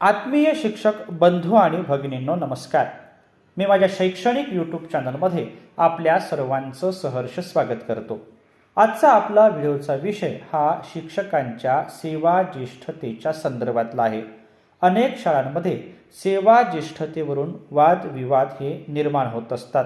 आत्मीय शिक्षक बंधू आणि भगिनींनो नमस्कार. मी माझ्या शैक्षणिक यूट्यूब चॅनलमध्ये आपल्या सर्वांचं सहर्ष स्वागत करतो. आजचा आपला व्हिडिओचा विषय हा शिक्षकांच्या सेवा ज्येष्ठतेच्या संदर्भातला आहे. अनेक शाळांमध्ये सेवा ज्येष्ठतेवरून वादविवाद हे निर्माण होत असतात.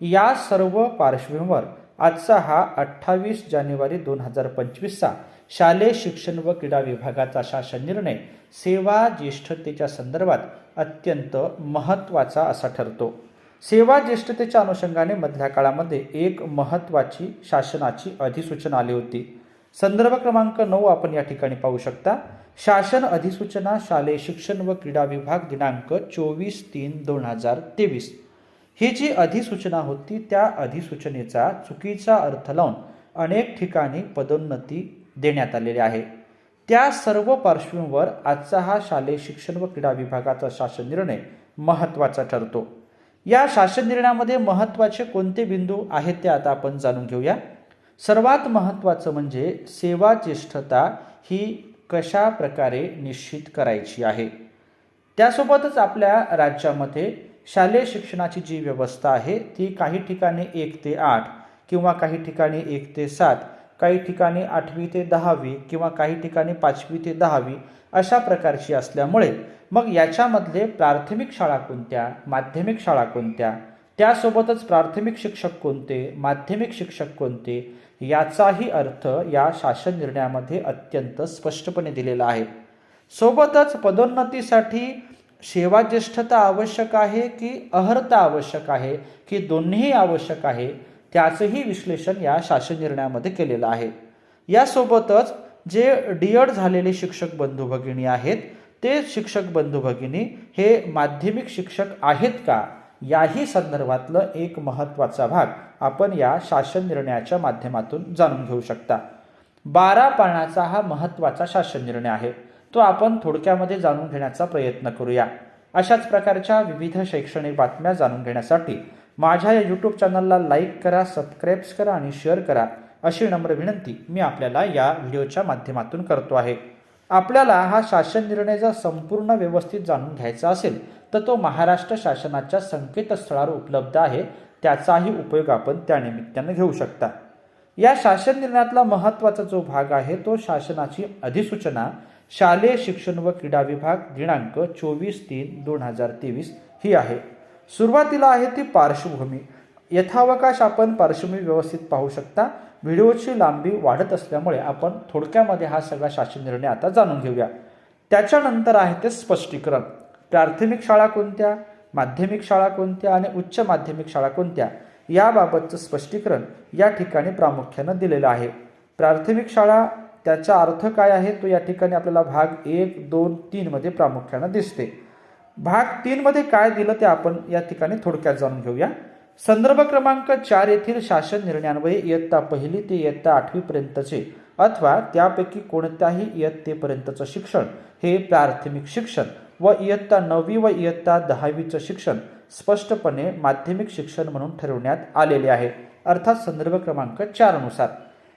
या सर्व पार्श्वभूमीवर आजचा हा अठ्ठावीस जानेवारी दोन हजार पंचवीसचा शालेय शिक्षण व क्रीडा विभागाचा शासन निर्णय सेवा ज्येष्ठतेच्या संदर्भात अत्यंत महत्त्वाचा असा ठरतो. सेवा ज्येष्ठतेच्या अनुषंगाने मधल्या काळामध्ये एक महत्त्वाची शासनाची अधिसूचना आली होती. संदर्भ क्रमांक नऊ आपण या ठिकाणी पाहू शकता. शासन अधिसूचना शालेय शिक्षण व क्रीडा विभाग दिनांक चोवीस तीन दोन हजार तेवीस. ही जी अधिसूचना होती त्या अधिसूचनेचा चुकीचा अर्थ लावून अनेक ठिकाणी पदोन्नती देण्यात आलेले आहे. त्या सर्व पार्श्वभूमीवर आजचा हा शालेय शिक्षण व क्रीडा विभागाचा शासन निर्णय महत्त्वाचा ठरतो. या शासन निर्णयामध्ये महत्त्वाचे कोणते बिंदू आहेत ते आता आपण जाणून घेऊया. सर्वात महत्त्वाचं म्हणजे सेवा ज्येष्ठता ही कशा प्रकारे निश्चित करायची आहे? त्यासोबतच आपल्या राज्यामध्ये शालेय शिक्षणाची जी व्यवस्था आहे ती काही ठिकाणी एक ते आठ किंवा काही ठिकाणी एक ते सात काही ठिकाणी आठवी ते दहावी किंवा काही ठिकाणी पाचवी ते दहावी अशा प्रकारची असल्यामुळे मग याच्यामधले प्राथमिक शाळा कोणत्या माध्यमिक शाळा कोणत्या त्यासोबतच प्राथमिक शिक्षक कोणते माध्यमिक शिक्षक कोणते याचाही अर्थ या शासन निर्णयामध्ये अत्यंत स्पष्टपणे दिलेला आहे. सोबतच पदोन्नतीसाठी सेवा ज्येष्ठता आवश्यक आहे की अहर्ता आवश्यक आहे की दोन्हीही आवश्यक आहे? त्याचंही विश्लेषण या शासन निर्णयामध्ये केलेलं आहे. यासोबतच जे डीएड झालेले शिक्षक बंधू भगिनी आहेत ते शिक्षक बंधू भगिनी हे माध्यमिक शिक्षक आहेत का? याही संदर्भातलं एक महत्त्वाचा भाग आपण या शासन निर्णयाच्या माध्यमातून जाणून घेऊ शकता. बारा पानाचा हा महत्त्वाचा शासन निर्णय आहे. तो आपण थोडक्यामध्ये जाणून घेण्याचा प्रयत्न करूया. अशाच प्रकारच्या विविध शैक्षणिक बातम्या जाणून घेण्यासाठी माझ्या या यूट्यूब चॅनलला लाईक करा सबस्क्राईब्स करा आणि शेअर करा अशी नम्र विनंती मी आपल्याला या व्हिडिओच्या माध्यमातून करतो आहे. आपल्याला हा शासन निर्णय जर संपूर्ण व्यवस्थित जाणून घ्यायचा असेल तर तो महाराष्ट्र शासनाच्या संकेतस्थळावर उपलब्ध आहे. त्याचाही उपयोग आपण त्यानिमित्तानं घेऊ शकता. या शासन निर्णयातला महत्त्वाचा जो भाग आहे तो शासनाची अधिसूचना शालेय शिक्षण व क्रीडा विभाग दिनांक चोवीस तीन दोन हजार तेवीस ही आहे. सुरुवातीला आहे ती पार्श्वभूमी. यथावकाश आपण पार्श्वभूमी व्यवस्थित पाहू शकता. व्हिडिओची लांबी वाढत असल्यामुळे आपण थोडक्यामध्ये हा सगळा शासन निर्णय आता जाणून घेऊया. त्याच्यानंतर आहे ते स्पष्टीकरण. प्राथमिक शाळा कोणत्या? माध्यमिक शाळा कोणत्या? आणि उच्च माध्यमिक शाळा कोणत्या? याबाबतचं स्पष्टीकरण या ठिकाणी प्रामुख्यानं दिलेलं आहे. प्राथमिक शाळा त्याचा अर्थ काय आहे? तो या ठिकाणी आपल्याला भाग एक दोन तीनमध्ये प्रामुख्यानं दिसते. भाग तीनमध्ये काय दिलं ते आपण या ठिकाणी थोडक्यात जाणून घेऊया. संदर्भ क्रमांक चार येथील शासन निर्णयान्वये इयत्ता पहिली ते इयत्ता आठवीपर्यंतचे अथवा त्यापैकी कोणत्याही इयत्तेपर्यंतचं शिक्षण हे प्राथमिक शिक्षण व इयत्ता नववी व इयत्ता दहावीचं शिक्षण स्पष्टपणे माध्यमिक शिक्षण म्हणून ठरवण्यात आलेले आहे. अर्थात संदर्भ क्रमांक चारनुसार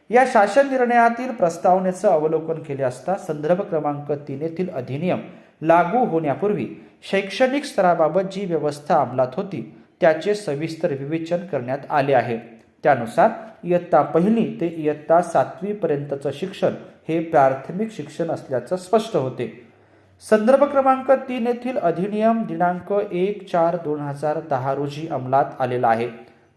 या शासन निर्णयातील प्रस्तावनेचं अवलोकन केले असता संदर्भ क्रमांक तीन येथील अधिनियम लागू होण्यापूर्वी शैक्षणिक स्तराबाबत जी व्यवस्था अंमलात होती त्याचे सविस्तर विवेचन करण्यात आले आहे. त्यानुसार इयत्ता पहिली ते इयत्ता सातवीपर्यंतचं शिक्षण हे प्राथमिक शिक्षण असल्याचं स्पष्ट होते. संदर्भ क्रमांक तीन येथील अधिनियम दिनांक एक चार दोन हजार दहा रोजी अंमलात आलेला आहे.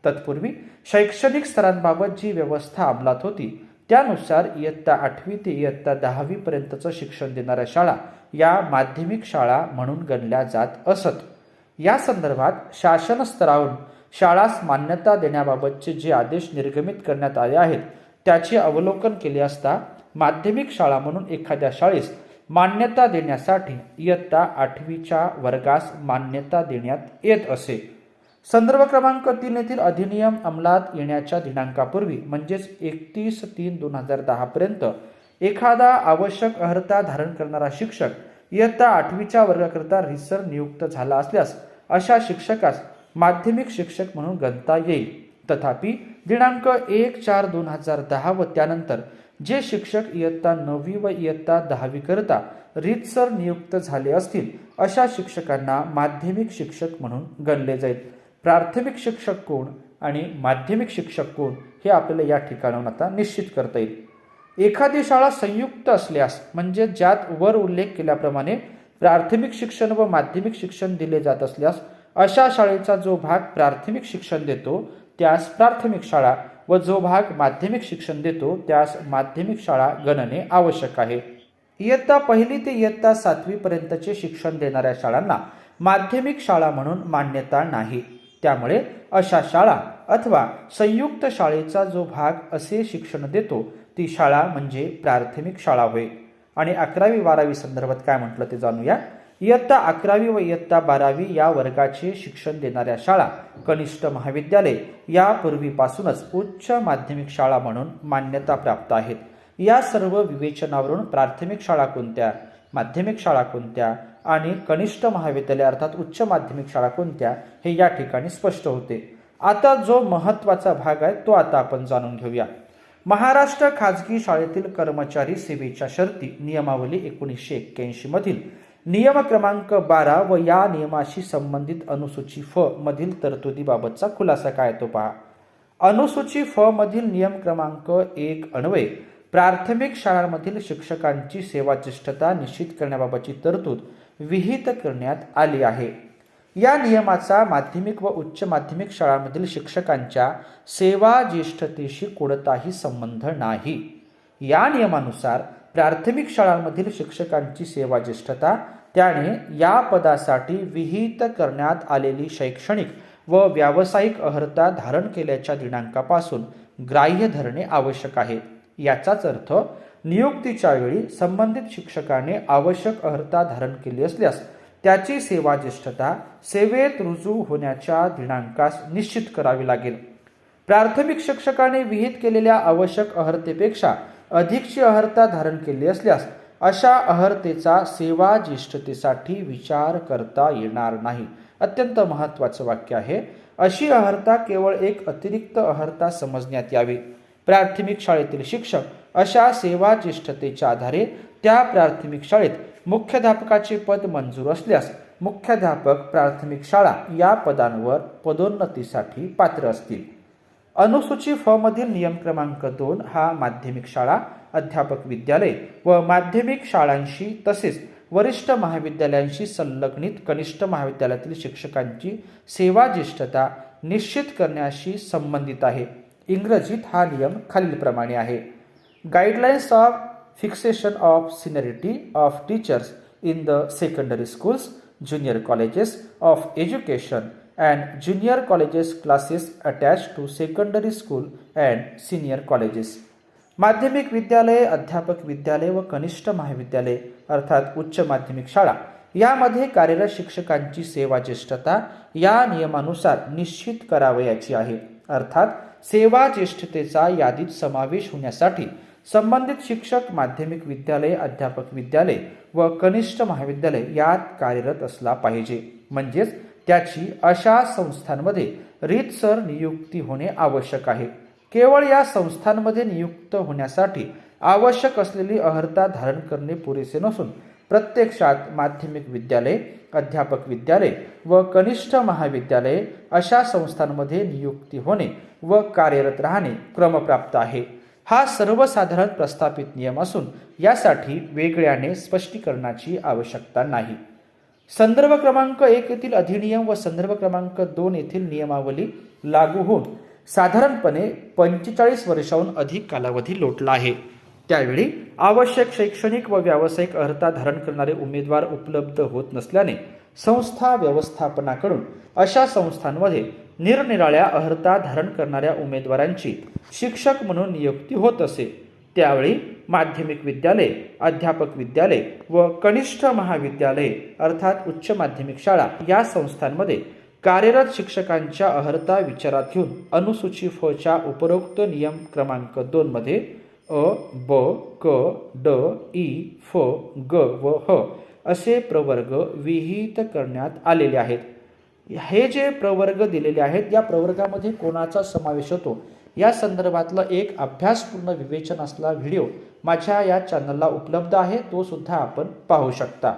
तत्पूर्वी शैक्षणिक स्तरांबाबत जी व्यवस्था अंमलात होती त्यानुसार इयत्ता आठवी ते इयत्ता दहावीपर्यंतचं शिक्षण देणाऱ्या शाळा या माध्यमिक शाळा म्हणून गणल्या जात असत. या संदर्भात शासन स्तरावरून शाळास मान्यता देण्याबाबतचे जे आदेश निर्गमित करण्यात आले आहेत त्याचे अवलोकन केले असता माध्यमिक शाळा म्हणून एखाद्या शाळेस मान्यता देण्यासाठी इयत्ता आठवीच्या वर्गास मान्यता देण्यात येत असे. संदर्भ क्रमांक तीन येथील अधिनियम अंमलात येण्याच्या दिनांकापूर्वी म्हणजेच एकतीस तीन दोन हजार दहापर्यंत एखादा आवश्यक अर्हता धारण करणारा शिक्षक इयत्ता आठवीच्या वर्गाकरिता रिसर नियुक्त झाला असल्यास अशा शिक्षकास माध्यमिक शिक्षक म्हणून गणता येईल. तथापि दिनांक एक चार दोन हजार दहा व त्यानंतर जे शिक्षक इयत्ता नववी व इयत्ता दहावीकरिता रितसर रीतसर नियुक्त झाले असतील अशा शिक्षकांना माध्यमिक शिक्षक म्हणून गणले जाईल. प्राथमिक शिक्षक कोण आणि माध्यमिक शिक्षक कोण हे आपल्याला या ठिकाणाहून आता निश्चित करता येईल. एखादी शाळा संयुक्त असल्यास म्हणजे ज्यात वर उल्लेख केल्याप्रमाणे प्राथमिक शिक्षण व माध्यमिक शिक्षण दिले जात असल्यास अशा शाळेचा जो भाग प्राथमिक शिक्षण देतो त्यास प्राथमिक शाळा व जो भाग माध्यमिक शिक्षण देतो त्यास माध्यमिक शाळा गणने आवश्यक आहे. इयत्ता पहिली ते इयत्ता सातवीपर्यंतचे शिक्षण देणाऱ्या शाळांना माध्यमिक शाळा म्हणून मान्यता नाही. त्यामुळे अशा शाळा अथवा संयुक्त शाळेचा जो भाग असे शिक्षण देतो ती शाळा म्हणजे प्राथमिक शाळा होय. आणि अकरावी बारावी संदर्भात काय म्हटलं ते जाणूया. इयत्ता अकरावी व इयत्ता बारावी या वर्गाचे शिक्षण देणाऱ्या शाळा कनिष्ठ महाविद्यालय यापूर्वीपासूनच उच्च माध्यमिक शाळा म्हणून मान्यता प्राप्त आहेत. या सर्व विवेचनावरून प्राथमिक शाळा कोणत्या? माध्यमिक शाळा कोणत्या? आणि कनिष्ठ महाविद्यालय अर्थात उच्च माध्यमिक शाळा कोणत्या हे या ठिकाणी स्पष्ट होते. आता जो महत्त्वाचा भाग आहे तो आता आपण जाणून घेऊया. महाराष्ट्र खाजगी शाळेतील कर्मचारी सेवेच्या शर्ती नियमावली एकोणीसशे एक्क्याऐंशी मधील. नियम क्रमांक बारा व या नियमाशी संबंधित अनुसूची फ मधील तरतुदीबाबतचा खुलासा काय तो पहा. अनुसूची फ मधील नियम क्रमांक एक अन्वये प्राथमिक शाळांमधील शिक्षकांची सेवाज्येष्ठता निश्चित करण्याबाबतची तरतूद विहित करण्यात आली आहे. या नियमाचा माध्यमिक व उच्च माध्यमिक शाळांमधील शिक्षकांच्या सेवा ज्येष्ठतेशी कोणताही संबंध नाही. या नियमानुसार प्राथमिक शाळांमधील शिक्षकांची सेवा ज्येष्ठता त्याने या पदासाठी विहित करण्यात आलेली शैक्षणिक व व्यावसायिक अर्हता धारण केल्याच्या दिनांकापासून ग्राह्य धरणे आवश्यक आहे. याचाच अर्थ नियुक्तीच्या वेळी संबंधित शिक्षकाने आवश्यक अर्हता धारण केली असल्यास त्याची सेवा ज्येष्ठता सेवेत रुजू होण्याच्या दिनांकास निश्चित करावी लागेल. प्राथमिक शिक्षकाने विहित केलेल्या आवश्यक अर्हतेपेक्षा अधिकची अर्हता धारण केली असल्यास अशा अर्हतेचा सेवा ज्येष्ठतेसाठी विचार करता येणार नाही. अत्यंत महत्वाचं वाक्य आहे. अशी अर्हता केवळ एक अतिरिक्त अर्हता समजण्यात यावी. प्राथमिक शाळेतील शिक्षक अशा सेवा ज्येष्ठतेच्या आधारे त्या प्राथमिक शाळेत मुख्याध्यापकाचे पद मंजूर असल्यास मुख्याध्यापक प्राथमिक शाळा या पदांवर पदोन्नतीसाठी पात्र असतील. अनुसूची फमधील नियम क्रमांक दोन हा माध्यमिक शाळा अध्यापक विद्यालय व माध्यमिक शाळांशी तसेच वरिष्ठ महाविद्यालयांशी संलग्नित कनिष्ठ महाविद्यालयातील शिक्षकांची सेवा ज्येष्ठता निश्चित करण्याशी संबंधित आहे. इंग्रजीत हा नियम खालीलप्रमाणे आहे. Guidelines of fixation of seniority of teachers in the secondary schools junior colleges of education and junior colleges classes attach to secondary school and senior colleges माध्यमिक विद्यालय अध्यापक विद्यालय व कनिष्ठ महाविद्यालय अर्थात उच्च माध्यमिक शाळा यामध्ये कार्यरत शिक्षकांची सेवा ज्येष्ठता या नियमानुसार निश्चित करावयाची आहे. अर्थात सेवा ज्येष्ठतेचा यादीत समावेश होण्यासाठी संबंधित शिक्षक माध्यमिक विद्यालय अध्यापक विद्यालय व कनिष्ठ महाविद्यालय यात कार्यरत असला पाहिजे. म्हणजेच त्याची अशा संस्थांमध्ये रीतसर नियुक्ती होणे आवश्यक आहे. केवळ या संस्थांमध्ये नियुक्त होण्यासाठी आवश्यक असलेली अर्हता धारण करणे पुरेसे नसून प्रत्यक्षात माध्यमिक विद्यालय अध्यापक विद्यालय व कनिष्ठ महाविद्यालय अशा संस्थांमध्ये नियुक्ती होणे व कार्यरत राहणे क्रमप्राप्त आहे. हा सर्वसाधारण प्रस्थापित नियम असून यासाठी वेगळ्याने स्पष्टीकरणाची आवश्यकता नाही. संदर्भ क्रमांक एक येथील अधिनियम व संदर्भ क्रमांक दोन येथील नियमावली लागू होऊन साधारणपणे पंचेचाळीस वर्षाहून अधिक कालावधी लोटला आहे. त्यावेळी आवश्यक शैक्षणिक व व्यावसायिक अर्हता धारण करणारे उमेदवार उपलब्ध होत नसल्याने संस्था व्यवस्थापनाकडून अशा संस्थांमध्ये निरनिराळ्या अर्हता धारण करणाऱ्या उमेदवारांची शिक्षक म्हणून नियुक्ती होत असे. त्यावेळी माध्यमिक विद्यालय अध्यापक विद्यालय व कनिष्ठ महाविद्यालय अर्थात उच्च माध्यमिक शाळा या संस्थांमध्ये कार्यरत शिक्षकांच्या अर्हता विचारात घेऊन अनुसूची फच्या उपरोक्त नियम क्रमांक दोन मध्ये अ ब क ड ई फ ग व ह असे प्रवर्ग विहित करण्यात आलेले आहेत. हे जे प्रवर्ग दिलेले आहेत या प्रवर्गामध्ये कोणाचा समावेश होतो? या संदर्भातलं एक अभ्यासपूर्ण विवेचन असला व्हिडिओ माझ्या या चॅनलला उपलब्ध आहे तो सुद्धा आपण पाहू शकता.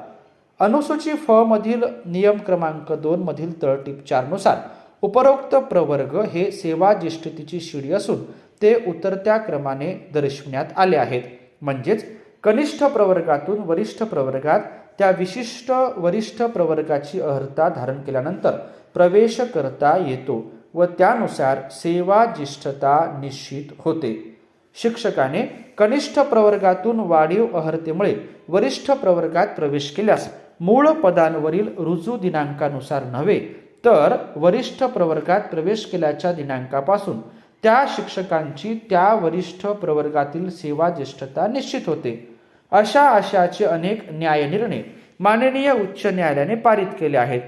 अनुसूची फ मधील नियम क्रमांक दोन मधील तळटीप चारनुसार उपरोक्त प्रवर्ग हे सेवा ज्येष्ठतेची शिडी असून ते उतरत्या क्रमाने दर्शविण्यात आले आहेत. म्हणजेच कनिष्ठ प्रवर्गातून वरिष्ठ प्रवर्गात त्या विशिष्ट वरिष्ठ प्रवर्गाची अर्हता धारण केल्यानंतर प्रवेश करता येतो व त्यानुसार सेवा ज्येष्ठता निश्चित होते. शिक्षकाने कनिष्ठ प्रवर्गातून वाढीव अर्हतेमुळे वरिष्ठ प्रवर्गात प्रवेश केल्यास मूळ पदांवरील रुजू दिनांकानुसार नव्हे तर वरिष्ठ प्रवर्गात प्रवेश केल्याच्या दिनांकापासून त्या शिक्षकांची त्या वरिष्ठ प्रवर्गातील सेवा ज्येष्ठता निश्चित होते. अशा आशयाचे अनेक न्यायनिर्णय माननीय उच्च न्यायालयाने पारित केले आहेत.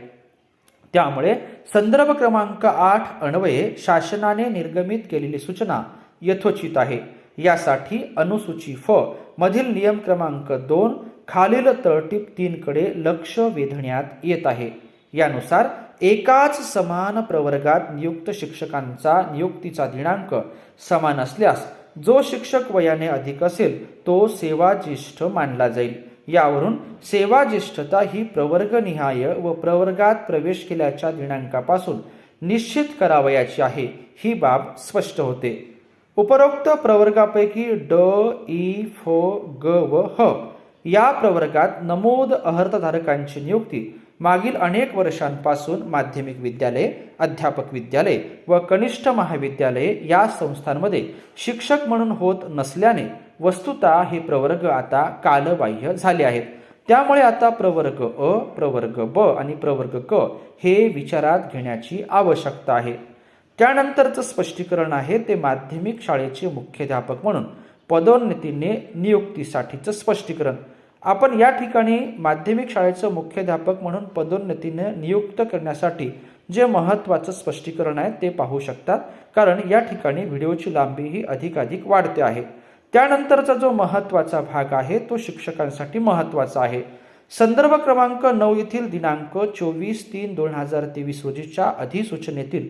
त्यामुळे संदर्भ क्रमांक आठ अन्वये शासनाने निर्गमित केलेली सूचना यथोचित आहे. यासाठी अनुसूची फ मधील नियम क्रमांक दोन खालील तळटीप तीनकडे लक्ष वेधण्यात येत आहे. यानुसार एकाच समान प्रवर्गात नियुक्त शिक्षकांचा नियुक्तीचा दिनांक समान असल्यास जो शिक्षक वयाने अधिक असेल तो सेवाज्येष्ठ मानला जाईल. यावरून सेवाज्येष्ठता ही प्रवर्गनिहाय व प्रवर्गात प्रवेश केल्याच्या दिनांकापासून निश्चित करावयाची आहे ही बाब स्पष्ट होते. उपरोक्त प्रवर्गापैकी ड ई फ ग व ह या प्रवर्गात नमोद अहर्तधारकांची नियुक्ती मागील अनेक वर्षांपासून माध्यमिक विद्यालय अध्यापक विद्यालय व कनिष्ठ महाविद्यालये या संस्थांमध्ये शिक्षक म्हणून होत नसल्याने वस्तुता हे प्रवर्ग आता कालबाह्य झाले आहेत. त्यामुळे आता प्रवर्ग अ प्रवर्ग ब आणि प्रवर्ग क हे विचारात घेण्याची आवश्यकता आहे. त्यानंतरचं स्पष्टीकरण आहे ते माध्यमिक शाळेचे मुख्याध्यापक म्हणून पदोन्नतीने नियुक्तीसाठीचं स्पष्टीकरण. आपण या ठिकाणी माध्यमिक शाळेचं मुख्याध्यापक म्हणून पदोन्नतीने नियुक्त करण्यासाठी जे महत्त्वाचं स्पष्टीकरण आहे ते पाहू शकतात कारण या ठिकाणी व्हिडिओची लांबी ही अधिकाधिक वाढते आहे. त्यानंतरचा जो महत्त्वाचा भाग आहे तो शिक्षकांसाठी महत्त्वाचा आहे. संदर्भ क्रमांक नऊ येथील दिनांक चोवीस तीन दोन हजार तेवीस रोजीच्या अधिसूचनेतील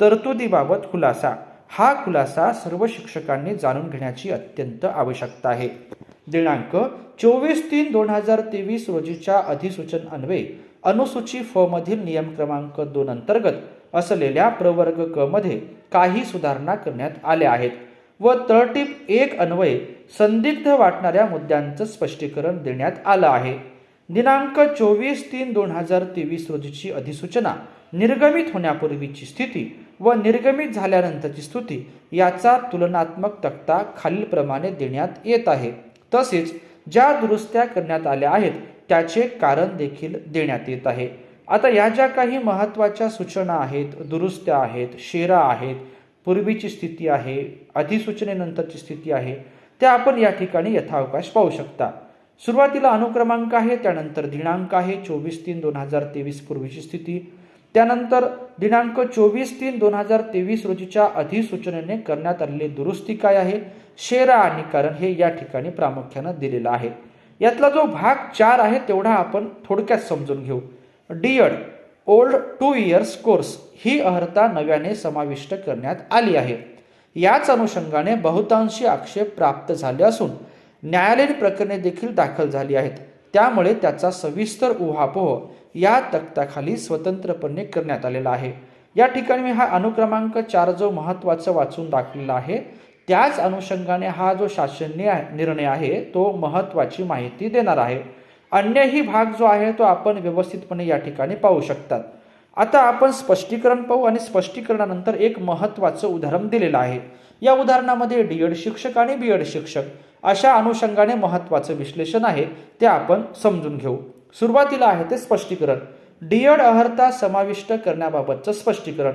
तरतुदीबाबत खुलासा. हा खुलासा सर्व शिक्षकांनी जाणून घेण्याची अत्यंत आवश्यकता आहे. दिनांक चोवीस तीन दोन हजार तेवीस रोजीच्या अधिसूचन अन्वये अनुसूची फ मधील नियम क्रमांक दोन अंतर्गत असलेल्या प्रवर्ग क मध्ये काही सुधारणा करण्यात आल्या आहेत व तळटीप एक अन्वये संदिग्ध वाटणाऱ्या मुद्द्यांचं स्पष्टीकरण देण्यात आलं आहे. दिनांक चोवीस तीन दोन हजार तेवीस रोजीची अधिसूचना निर्गमित होण्यापूर्वीची स्थिती व निर्गमित झाल्यानंतरची स्थिती याचा तुलनात्मक तक्ता खालीलप्रमाणे देण्यात येत आहे. तसेच ज्या दुरुस्त्या करण्यात आल्या आहेत त्याचे कारण देखील देण्यात येत आहे. आता या ज्या काही महत्त्वाच्या सूचना आहेत दुरुस्त्या आहेत शेरा आहेत पूर्वीची स्थिती आहे अधिसूचनेनंतरची स्थिती आहे त्या आपण या ठिकाणी यथावकाश पाहू शकता. सुरुवातीला अनुक्रमांक आहे त्यानंतर दिनांक आहे चोवीस तीन दोन हजार तेवीस पूर्वीची स्थिती. त्यानंतर दिनांक चोवीस तीन दोन हजार तेवीस रोजीच्या अधिसूचनेने करण्यात आलेली दुरुस्ती काय आहे? शेरा आणि कारण हे या ठिकाणी प्रामुख्यानं दिलेलं आहे. यातला जो भाग चार आहे तेवढा आपण थोडक्यात समजून घेऊ. D Ed old two years course ही अर्हता नव्याने समाविष्ट करण्यात आली आहे. याच अनुषंगाने बहुतांशी आक्षेप प्राप्त झाले असून न्यायालयीन प्रकरणे देखील दाखल झाली आहेत. त्यामुळे त्याचा सविस्तर उहापोह या तक्ताखाली स्वतंत्रपणे करण्यात आलेला आहे. या ठिकाणी मी हा अनुक्रमांक चार जो महत्त्वाचा वाचून दाखवलेला आहे त्याच अनुषंगाने हा जो शासनीय निर्णय आहे तो महत्त्वाची माहिती देणार आहे. अन्यही भाग जो आहे तो आपण व्यवस्थितपणे या ठिकाणी पाहू शकतात. आता आपण स्पष्टीकरण पाहू आणि स्पष्टीकरणानंतर एक महत्त्वाचं उदाहरण दिलेलं आहे. या उदाहरणामध्ये डीएड शिक्षक आणि बीएड शिक्षक अशा अनुषंगाने महत्त्वाचं विश्लेषण आहे ते आपण समजून घेऊ. सुरुवातीला आहे ते स्पष्टीकरण. डीएड अहर्ता समाविष्ट करण्याबाबतचं स्पष्टीकरण.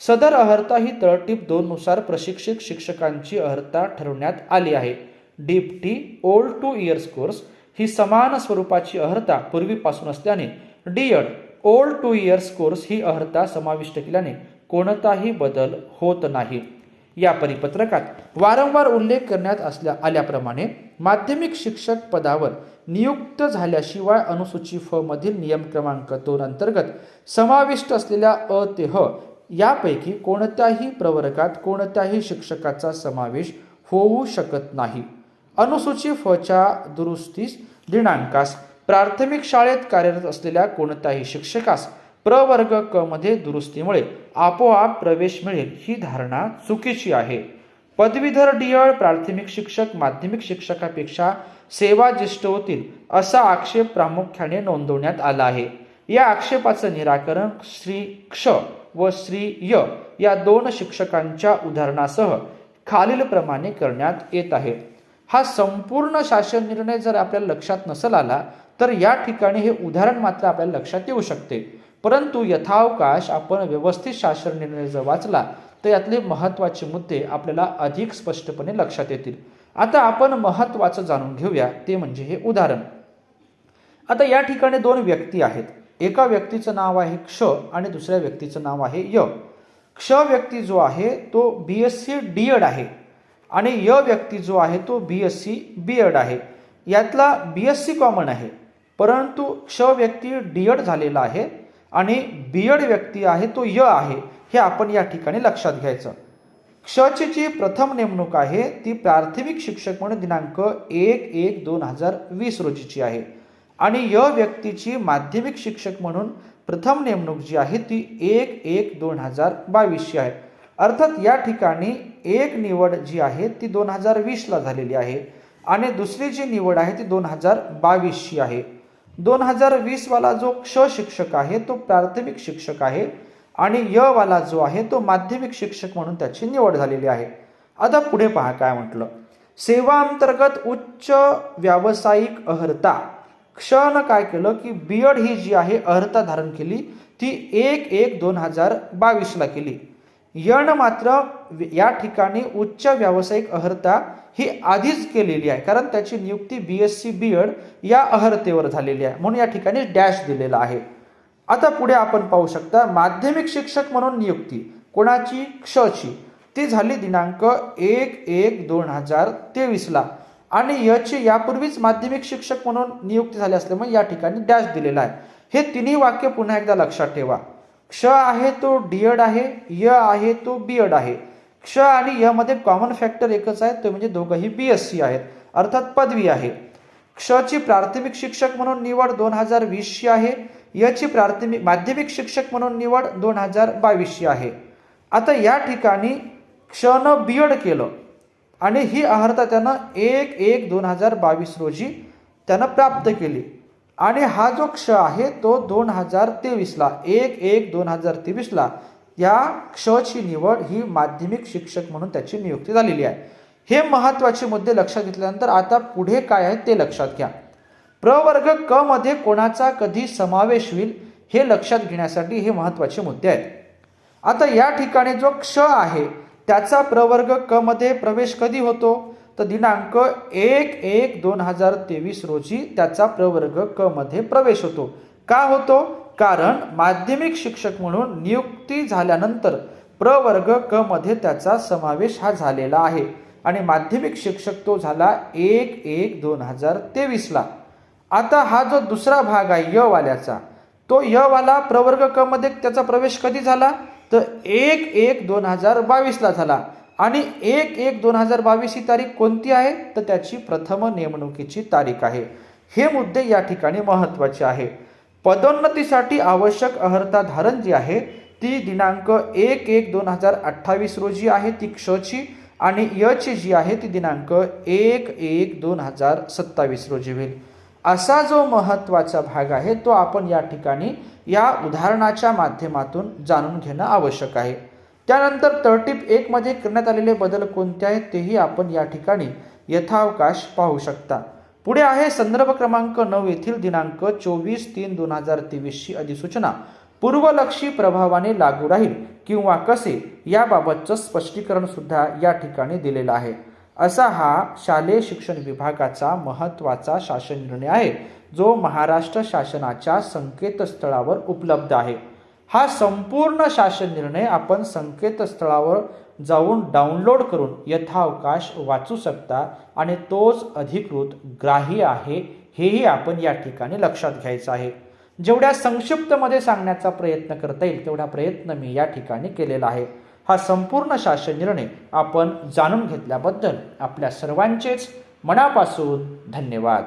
सदर अहर्ता ही तळटीप दोननुसार प्रशिक्षित शिक्षकांची अहर्ता ठरवण्यात आली आहे. Dip T old two years course ही समान स्वरूपाची अहर्ता पूर्वीपासून असल्याने D Ed old two years course ही अहर्ता समाविष्ट केल्याने कोणताही बदल होत नाही. या परिपत्रकात वारंवार उल्लेख करण्यात असल्या आल्याप्रमाणे माध्यमिक शिक्षक पदावर नियुक्त झाल्याशिवाय अनुसूची फ मधील नियम क्रमांक दोन अंतर्गत समाविष्ट असलेल्या अ ते ह यापैकी कोणत्याही प्रवर्गात कोणत्याही शिक्षकाचा समावेश होऊ शकत नाही. अनुसूची फच्या दुरुस्तीस दिनांकास प्राथमिक शाळेत कार्यरत असलेल्या कोणत्याही शिक्षकास प्रवर्ग क मध्ये दुरुस्तीमुळे आपोआप प्रवेश मिळेल ही धारणा चुकीची आहे. पदवीधर डियळ प्राथमिक शिक्षक माध्यमिक शिक्षकापेक्षा सेवा ज्येष्ठ होतील असा आक्षेप प्रामुख्याने नोंदवण्यात आला आहे. या आक्षेपाचं निराकरण श्री क्ष. व श्री य या दोन शिक्षकांच्या उदाहरणासह खालीलप्रमाणे करण्यात येत आहे. हा संपूर्ण शासन निर्णय जर आपल्याला लक्षात नसेल आला तर या ठिकाणी हे उदाहरण मात्र आपल्याला लक्षात येऊ शकते. परंतु यथावकाश आपण व्यवस्थित शासन निर्णय जर वाचला तर यातले महत्त्वाचे मुद्दे आपल्याला अधिक स्पष्टपणे लक्षात येतील. आता आपण महत्त्वाचं जाणून घेऊया ते म्हणजे हे उदाहरण. आता या ठिकाणी दोन व्यक्ती आहेत. एका व्यक्तीचं नाव आहे क्ष आणि दुसऱ्या व्यक्तीचं नाव आहे य. क्ष व्यक्ती जो आहे तो B S C D Ed आहे. आणि य व्यक्ती जो आहे तो B S C B Ed आहे. यातला बी एस सी कॉमन आहे. परंतु क्ष व्यक्ती डी एड झालेला आहे आणि बी एड व्यक्ती आहे तो य आहे. हे आपण या ठिकाणी लक्षात घ्यायचं. क्षची जी प्रथम नेमणूक आहे ती प्राथमिक शिक्षक म्हणून दिनांक एक एक दोन हजार वीस रोजीची आहे. आणि य व्यक्तीची माध्यमिक शिक्षक म्हणून प्रथम नेमणूक जी आहे ती एक एक दोन हजार बावीसची आहे. अर्थात या ठिकाणी एक निवड जी आहे ती दोन हजार वीसला झालेली आहे आणि दुसरी जी निवड आहे ती दोन हजार बावीसची आहे. दोन हजार वीसवाला जो क्ष शिक्षक आहे तो प्राथमिक शिक्षक आहे आणि य वाला जो आहे तो माध्यमिक शिक्षक म्हणून त्याची निवड झालेली आहे. आता पुढे पहा काय म्हटलं. सेवा अंतर्गत उच्च व्यावसायिक अर्हता क्षण काय केलं की बीएड ही जी आहे अर्हता धारण केली ती एक एक दोन हजार बावीसला केली. यण मात्र या ठिकाणी उच्च व्यावसायिक अर्हता ही आधीच केलेली आहे. कारण त्याची नियुक्ती B S C B Ed या अर्हतेवर झालेली आहे. म्हणून या ठिकाणी डॅश दिलेला आहे. आता पुढे आपण पाहू शकता माध्यमिक शिक्षक म्हणून नियुक्ती. कोणाची? क्षची ती झाली दिनांक एक एक दोन हजार तेवीसला. आणि यची यापूर्वीच माध्यमिक शिक्षक म्हणून नियुक्ती झाली असल्यामुळे या ठिकाणी डॅश दिलेला आहे. हे तिन्ही वाक्य पुन्हा एकदा लक्षात ठेवा. क्ष आहे तो डीएड आहे य आहे तो बी एड आहे. क्ष आणि य मध्ये कॉमन फॅक्टर एकच आहे तो म्हणजे दोघंही बी एस सी आहेत अर्थात पदवी आहे. क्षची प्राथमिक शिक्षक म्हणून निवड दोन हजार वीसची आहे याची प्राथमिक माध्यमिक शिक्षक म्हणून निवड दोन हजार बावीसची आहे. आता या ठिकाणी क्षनं बी एड केलं. आणि ही अर्हता त्यानं एक एक दोन हजार बावीस रोजी त्यानं प्राप्त केली. आणि हा जो क्ष आहे तो दोन हजार तेवीसला एक एक दोन हजार तेवीसला या क्षची निवड ही माध्यमिक शिक्षक म्हणून त्याची नियुक्ती झालेली आहे. हे महत्त्वाचे मुद्दे लक्षात घेतल्यानंतर आता पुढे काय आहे ते लक्षात घ्या. प्रवर्ग क मध्ये कोणाचा कधी समावेश होईल हे लक्षात घेण्यासाठी हे महत्त्वाचे मुद्दे आहेत. आता या ठिकाणी जो क्ष आहे त्याचा प्रवर्ग क मध्ये प्रवेश कधी होतो? तर दिनांक एक एक दोन हजार तेवीस रोजी त्याचा प्रवर्ग क मध्ये प्रवेश होतो. का होतो? कारण माध्यमिक शिक्षक म्हणून नियुक्ती झाल्यानंतर प्रवर्ग क मध्ये त्याचा समावेश हा झालेला आहे आणि माध्यमिक शिक्षक तो झाला एक एक दोन हजार तेवीसला आता हा जो दुसरा भाग आहे य वाल्याचा तो य वाला प्रवर्ग क मध्ये त्याचा प्रवेश कधी झाला? तर एक एक दोन हजार बावीसला झाला. आणि एक एक दोन हजार बावीस ही तारीख कोणती आहे? तर त्याची प्रथम नेमणुकीची तारीख आहे. हे मुद्दे या ठिकाणी महत्त्वाचे आहे. पदोन्नतीसाठी आवश्यक अर्हता धारण जी आहे ती दिनांक एक एक दोन हजार अठ्ठावीस रोजी आहे ती क्षची आणि यची जी आहे ती दिनांक एक एक दोन हजार सत्तावीस रोजी होईल. असा जो महत्त्वाचा भाग आहे तो आपण या ठिकाणी या उदाहरणाच्या माध्यमातून जाणून घेणं आवश्यक आहे. त्यानंतर तरटीप एकमध्ये करण्यात आलेले बदल कोणते आहेत तेही आपण या ठिकाणी यथावकाश पाहू शकता. पुढे आहे संदर्भ क्रमांक नऊ येथील दिनांक चोवीस तीन दोन हजार तेवीसची अधिसूचना. पूर्वलक्षी प्रभावाने लागू राहील किंवा कसे याबाबतचं स्पष्टीकरण सुद्धा या ठिकाणी दिलेलं आहे. असा हा शालेय शिक्षण विभागाचा महत्त्वाचा शासन निर्णय आहे जो महाराष्ट्र शासनाच्या संकेतस्थळावर उपलब्ध आहे. हा संपूर्ण शासन निर्णय आपण संकेतस्थळावर जाऊन डाउनलोड करून यथावकाश वाचू शकता आणि तोच अधिकृत ग्राह्य आहे हेही आपण या ठिकाणी लक्षात घ्यायचं आहे. जेवढ्या संक्षिप्तमध्ये सांगण्याचा प्रयत्न करता येईल तेवढा प्रयत्न मी या ठिकाणी केलेला आहे. हा संपूर्ण शासन निर्णय आपण जाणून घेतल्याबद्दल आपल्या सर्वांचेच मनापासून धन्यवाद.